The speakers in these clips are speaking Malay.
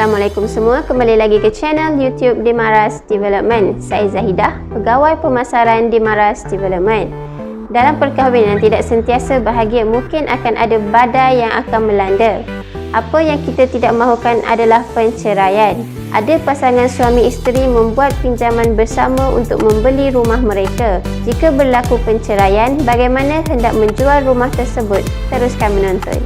Assalamualaikum semua, kembali lagi ke channel YouTube Dimaras Development. Saya Zahidah, pegawai pemasaran Dimaras Development. Dalam perkahwinan tidak sentiasa bahagia, mungkin akan ada badai yang akan melanda. Apa yang kita tidak mahukan adalah penceraian. Ada pasangan suami isteri membuat pinjaman bersama untuk membeli rumah mereka. Jika berlaku penceraian, bagaimana hendak menjual rumah tersebut? Teruskan menonton.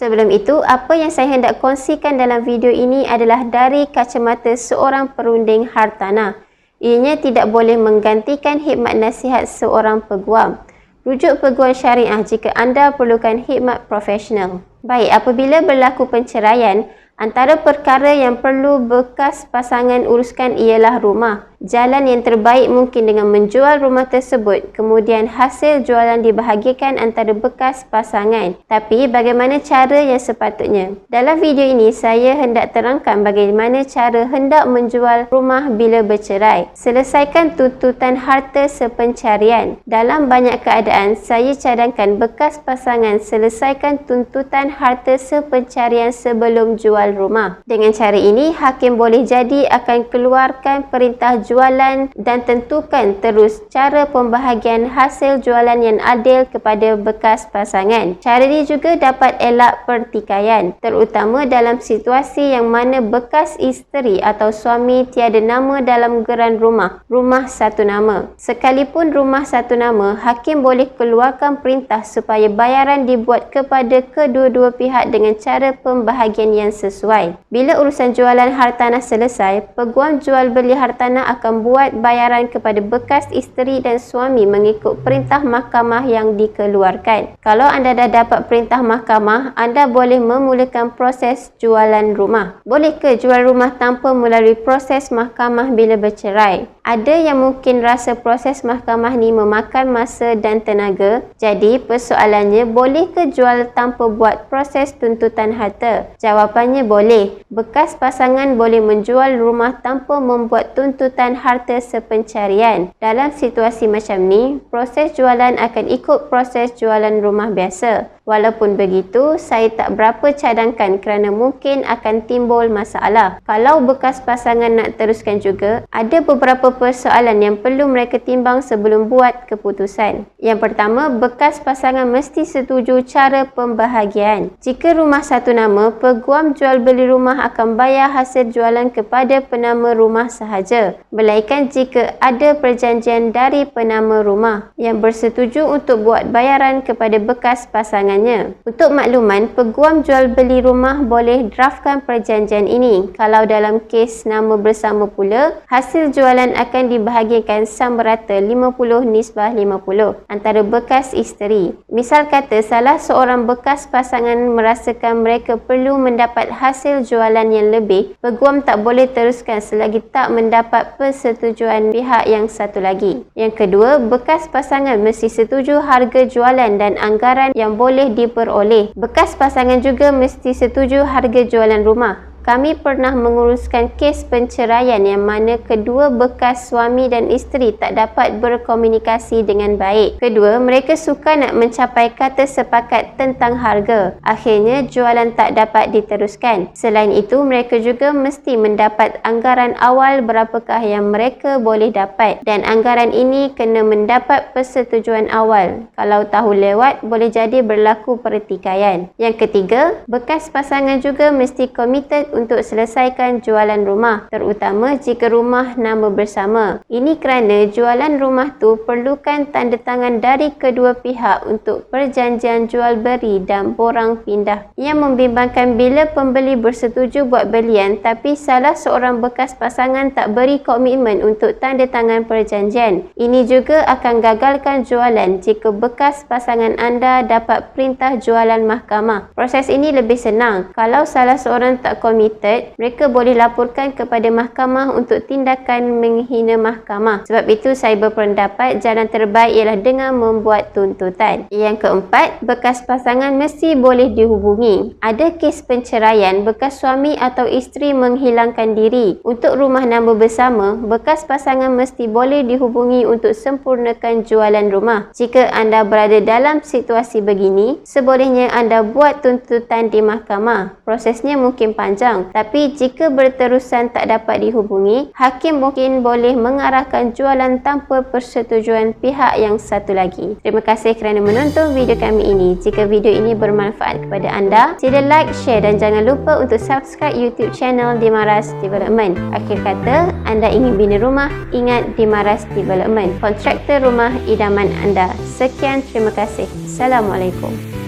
Sebelum itu, apa yang saya hendak kongsikan dalam video ini adalah dari kacamata seorang perunding hartanah. Ianya tidak boleh menggantikan khidmat nasihat seorang peguam. Rujuk peguam syariah jika anda perlukan khidmat profesional. Baik, apabila berlaku penceraian, antara perkara yang perlu bekas pasangan uruskan ialah rumah jalan yang terbaik mungkin dengan menjual rumah tersebut kemudian hasil jualan dibahagikan antara bekas pasangan. Tapi bagaimana cara yang sepatutnya? Dalam video ini saya hendak terangkan bagaimana cara hendak menjual rumah bila bercerai. Selesaikan tuntutan harta sepencarian. Dalam banyak keadaan saya cadangkan bekas pasangan selesaikan tuntutan harta sepencarian sebelum jual rumah. Dengan cara ini hakim boleh jadi akan keluarkan perintah jualan dan tentukan terus cara pembahagian hasil jualan yang adil kepada bekas pasangan. Cara ini juga dapat elak pertikaian, terutama dalam situasi yang mana bekas isteri atau suami tiada nama dalam geran rumah, rumah satu nama. Sekalipun rumah satu nama, hakim boleh keluarkan perintah supaya bayaran dibuat kepada kedua-dua pihak dengan cara pembahagian yang sesuai. Bila urusan jualan hartanah selesai, peguam jual beli hartanah akan buat bayaran kepada bekas isteri dan suami mengikut perintah mahkamah yang dikeluarkan. Kalau anda dah dapat perintah mahkamah, anda boleh memulakan proses jualan rumah. Boleh ke jual rumah tanpa melalui proses mahkamah bila bercerai? Ada yang mungkin rasa proses mahkamah ni memakan masa dan tenaga. Jadi, persoalannya boleh ke jual tanpa buat proses tuntutan harta? Jawapannya boleh. Bekas pasangan boleh menjual rumah tanpa membuat tuntutan harta sepencarian. Dalam situasi macam ni, proses jualan akan ikut proses jualan rumah biasa. Walaupun begitu, saya tak berapa cadangkan kerana mungkin akan timbul masalah. Kalau bekas pasangan nak teruskan juga, ada beberapa persoalan yang perlu mereka timbang sebelum buat keputusan. Yang pertama, bekas pasangan mesti setuju cara pembahagian. Jika rumah satu nama, peguam jual beli rumah akan bayar hasil jualan kepada penama rumah sahaja. Melainkan jika ada perjanjian dari penama rumah yang bersetuju untuk buat bayaran kepada bekas pasangan sebenarnya. Untuk makluman, peguam jual beli rumah boleh draftkan perjanjian ini. Kalau dalam kes nama bersama pula, hasil jualan akan dibahagikan sama rata 50 nisbah 50 antara bekas isteri. Misal kata salah seorang bekas pasangan merasakan mereka perlu mendapat hasil jualan yang lebih, peguam tak boleh teruskan selagi tak mendapat persetujuan pihak yang satu lagi. Yang kedua, bekas pasangan mesti setuju harga jualan dan anggaran yang boleh diperoleh. Bekas pasangan juga mesti setuju harga jualan rumah kami pernah menguruskan kes penceraian yang mana kedua bekas suami dan isteri tak dapat berkomunikasi dengan baik. Kedua, mereka suka nak mencapai kata sepakat tentang harga. Akhirnya, jualan tak dapat diteruskan. Selain itu, mereka juga mesti mendapat anggaran awal berapakah yang mereka boleh dapat dan anggaran ini kena mendapat persetujuan awal. Kalau tahu lewat, boleh jadi berlaku pertikaian. Yang ketiga, bekas pasangan juga mesti komited untuk selesaikan jualan rumah terutama jika rumah nama bersama. Ini kerana jualan rumah tu perlukan tanda tangan dari kedua pihak untuk perjanjian jual beri dan borang pindah. Yang membimbangkan bila pembeli bersetuju buat belian tapi salah seorang bekas pasangan tak beri komitmen untuk tanda tangan perjanjian. Ini juga akan gagalkan jualan jika bekas pasangan anda dapat perintah jualan mahkamah. Proses ini lebih senang kalau salah seorang tak komitmen committed, mereka boleh laporkan kepada mahkamah untuk tindakan menghina mahkamah. Sebab itu saya berpendapat jalan terbaik ialah dengan membuat tuntutan. Yang keempat, bekas pasangan mesti boleh dihubungi. Ada kes penceraian, bekas suami atau isteri menghilangkan diri. Untuk rumah nama bersama, bekas pasangan mesti boleh dihubungi untuk sempurnakan jualan rumah. Jika anda berada dalam situasi begini, sebolehnya anda buat tuntutan di mahkamah. Prosesnya mungkin panjang, tapi jika berterusan tak dapat dihubungi, hakim mungkin boleh mengarahkan jualan tanpa persetujuan pihak yang satu lagi. Terima kasih kerana menonton video kami ini. Jika video ini bermanfaat kepada anda, sila like, share dan jangan lupa untuk subscribe YouTube channel Dimaras Development. Akhir kata, anda ingin bina rumah, ingat Dimaras Development. Kontraktor rumah idaman anda. Sekian, terima kasih. Assalamualaikum.